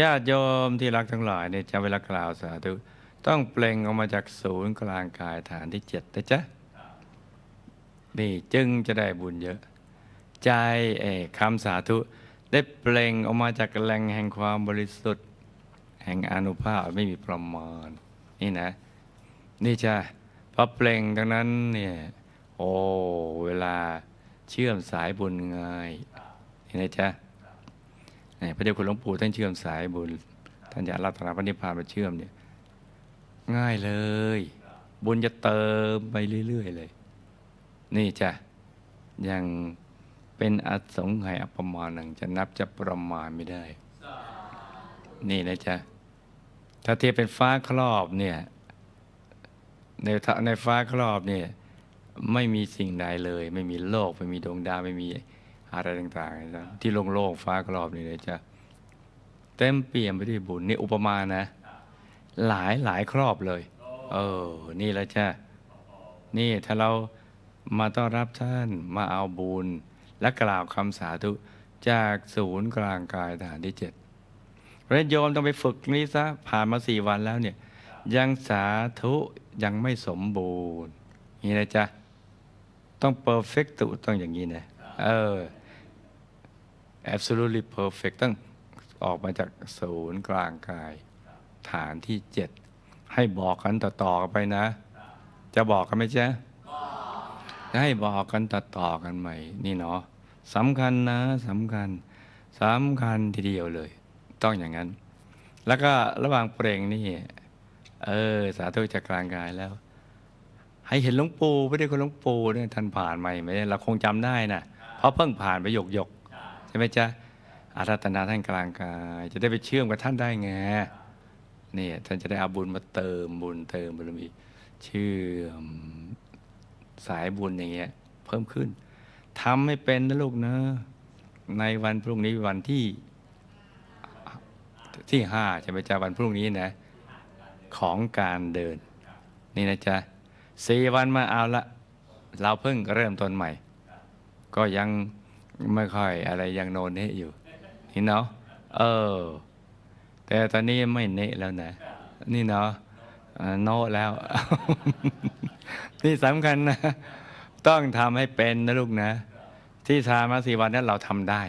ญาติโยมที่รักทั้งหลายเนี่ยจะเวลากล่าวสาธุต้องเปล่งออกมาจากศูนย์กลางกายฐานที่เจ็ดนะจ๊ะนี่จึงจะได้บุญเยอะ ใจเอกคำสาธุ ได้เปล่งออกมาจากแหล่งแห่งความบริสุทธิ์ แห่งอนุภาพไม่มีประมาณ นี่นะ นี่จ้ะพอเปล่งดังนั้นเนี่ยโอ้เวลาเชื่อมสายบุญง่ายนี่นะจ๊ะ พระเดชคุณหลวงปู่ท่านเชื่อมสายบุญท่านจะรับธรรมพระนิพพานมาเชื่อมเนี่ยง่ายเลย บุญจะเติมไปเรื่อย ๆ เลย นี่จ้ะยังเป็นอสงไขยอปมาณังจะนับจะประมาณไม่ได้ นี่นะจ๊ะถ้าเทียบเป็นฟ้าครอบเนี่ย ในทะในฟ้าครอบเนี่ย ไม่มีสิ่งใดเลย ไม่มีโลก ไม่มีดวงดาวไม่มี อะไรต่างๆนะที่โล่งๆฟ้าครอบนี่เลยจะเต็มเปี่ยมไปด้วยบุญนี่อุปมานะ หลายหลายครอบเลย เออ นี่แหละจ้ะนี่ถ้าเรามาต้อนรับท่านมาเอาบุญ และกล่าวคำสาธุจากศูนย์กลางกายฐานที่เจ็ดเพราะฉะนั้นโยมต้องไปฝึกนี้ซะผ่านมาสี่วันแล้วเนี่ย ยังสาธุยังไม่สมบูรณ์ นี่นะจ๊ะ ต้อง perfect ตุต้องอย่างนี้นะ เออ absolutely perfect ต้องออกมาจากศูนย์กลางกาย ฐานที่เจ็ดให้บอกกันต่อๆกันไปนะ จะบอกกันไหมจ๊ะให้บอกกันต่อๆกันใหม่ นี่เนาะสำคัญนะสำคัญสำคัญทีเดียวเลย ต้องอย่างนั้น แล้วก็ระหว่างเปล่งนี่ เออ สาธุจากกลางกายแล้ว ให้เห็นหลวงปู่ไม่ได้คนหลวงปู่เนี่ยท่านผ่านมาไหมเราคงจำได้นะเพราะเพิ่งผ่านไปหยกหยก ใช่ไหมจ๊ะอารัตนาท่านกลางกายจะได้ไปเชื่อมกับท่านได้ไงเนี่ยท่านจะได้เอาบุญมาเติมบุญเติมบุญมีเชื่อมสายบุญอย่างเงี้ยเพิ่มขึ้นทำให้เป็นนะลูกนะในวันพรุ่งนี้วันที่ที่ห้าใช่ไหมจ๊ะวันพรุ่งนี้นะ ของการเดิน นี่นะจ๊ะสี่วันมาเอาละ เราเพิ่งเริ่มต้นใหม่ ก็ยัง ไม่ค่อยอะไรยังโนนเนะอยู่นี่เนาะเออ แต่ตอนนี้ไม่เนะแล้วนะ นี่เนาะโนแล้ว นี่สำคัญนะ ต้องทำให้เป็นนะลูกนะ ที่ทามาสี่วันนั้นเราทำได้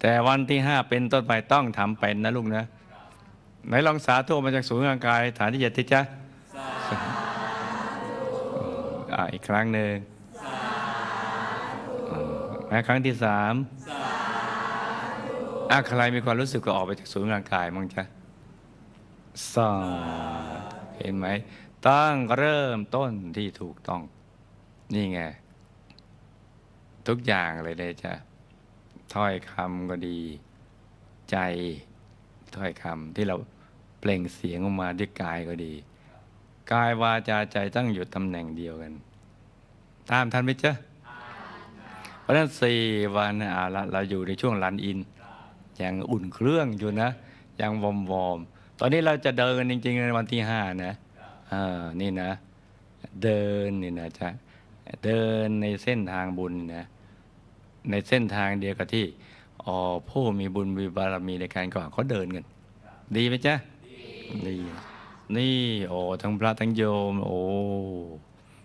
แต่วันที่ห้าเป็นต้นไปต้องทำเป็นนะลูกนะไหนลองสาธุมาจากศูนย์กลางกายฐานที่เจ็ดที่จ้ะอีกครั้งหนึ่ง และครั้งที่สามอะใครมีความรู้สึกก็ออกไปจากศูนย์กลางกายมั้งจ๊ะสองเห็นไหมตั้งเริ่มต้นที่ถูกต้อง นี่ไง ทุกอย่างเลยเลยจ้ะถ้อยคำก็ดี ใจถ้อยคำที่เราเปล่งเสียงออกมาด้วยกายก็ดี กายวาจาใจตั้งอยู่ตำแหน่งเดียวกัน ตามทันไหมจ๊ะ ราะฉะนั้นสี่วันน่ะเอาเราอยู่ในช่วงรันอินยังอุ่นเครื่องอยู่นะ ยังวอมวอมตอนนี้เราจะเดินจริงๆในวันที่ห้านะเออนี่นะ เดินนี่นะจ๊ะเดินในเส้นทางบุญนะในเส้นทางเดียวกับที่อ๋อผู้มีบุญมีบารมีในการก่อนเขาเดินกันดีไหมจ๊ะดีนี่โอ้ทั้งพระทั้งโยม โอ้